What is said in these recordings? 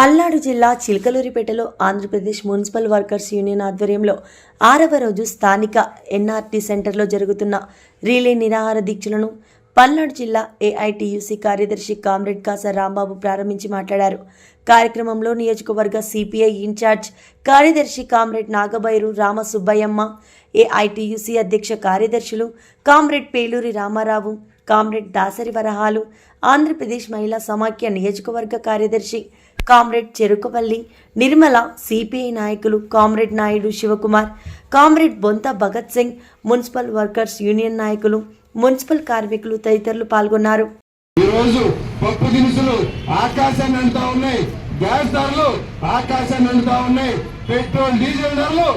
పల్నాడు జిల్లా చిలకలూరిపేటలో Andhra Pradesh municipal workers union ఆధ్వర్యంలో ఆరవ రోజు స్థానిక ఎన్ఆర్టీ సెంటర్లో జరుగుతున్న రీలే నిరాహార దీక్షలను పల్నాడు జిల్లా ఏఐటియుసి కార్యదర్శి కామ్రేడ్ కాసా రాంబాబు ప్రారంభించి మాట్లాడారు. కార్యక్రమంలో నియోజకవర్గ సిపిఐ ఇన్ఛార్జ్ కార్యదర్శి కామ్రేడ్ నాగబైరు రామసుబ్బయ్యమ్మ ఏఐటియుసి అధ్యక్ష కార్యదర్శులు కామ్రేడ్ పేలూరి రామారావు కామ్రేడ్ దాసరి వరహాలు ఆంధ్రప్రదేశ్ మహిళా సమాఖ్య నియోజకవర్గ కార్యదర్శి కామ్రేడ్ చెరుకుపల్లి నిర్మల సిపిఐ నాయకులు comrade Naidu Sivakumar comrade Bonta Bhagat Singh municipal workers union నాయకులు మున్సిపల్ కార్మికులు తదితరులు పాల్గొన్నారు. ఈరోజు రోజు పప్పు దినుసులు ఆకాశాన్ని అంటా ఉన్నాయి. గ్యాస్ ధరలు ఆకాశాన్ని అంటుతా ఉన్నాయి. పెట్రోల్ డీజిల్ ధరలు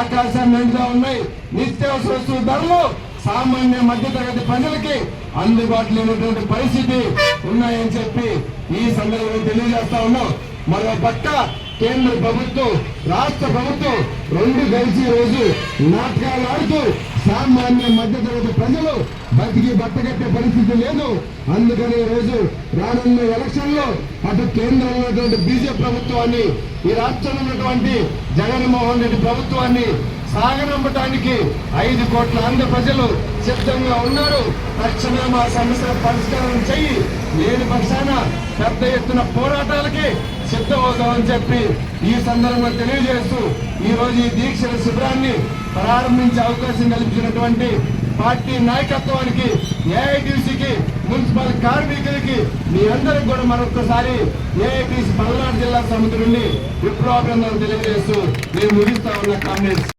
ఆకాశాన్ని అంటుతా ఉన్నాయి. నిత్యావసర వస్తువుల ధరలు సామాన్య మధ్యతరగతి ప్రజలకి అందుబాటులో ఉన్నటువంటి పరిస్థితి ఉన్నాయని చెప్పి ఈ సందర్భంగా తెలియజేస్తా ఉన్నాం. మరో పక్క కేంద్ర ప్రభుత్వం రాష్ట్ర ప్రభుత్వం రెండు కలిసి రోజు నాటకాలు ఆడుతూ సామాన్య మధ్యతరగతి ప్రజలు బతికి బట్టగట్టే పరిస్థితి లేదు. అందుకని రోజు రానున్న ఎలక్షన్లో అటు కేంద్రంలో ఉన్నటువంటి బీజేపీ ప్రభుత్వాన్ని ఈ రాష్ట్రంలో ఉన్నటువంటి జగన్మోహన్ రెడ్డి ప్రభుత్వాన్ని సాగనంపడానికి ఐదు కోట్ల ఆంధ్ర ప్రజలు సిద్ధంగా ఉన్నారు. మా సమస్యల పరిష్కారం చెయ్యి. లేని పక్షాన పెద్ద ఎత్తున పోరాటాలకి సిద్ధమవుతామని చెప్పి ఈ సందర్భంగా తెలియజేస్తూ ఈ రోజు ఈ దీక్షల శిబిరాన్ని ప్రారంభించే అవకాశం కల్పించినటువంటి పార్టీ నాయకత్వానికి ఏఐటీసీకి మున్సిపల్ కార్మికులకి మీ అందరికి కూడా మరొకసారి ఏఐటీసీ పల్నాడు జిల్లా సమితి నుండి విప్లవాభినందనలు తెలియజేస్తూ నేను ముగిస్తా ఉన్న కామెంట్స్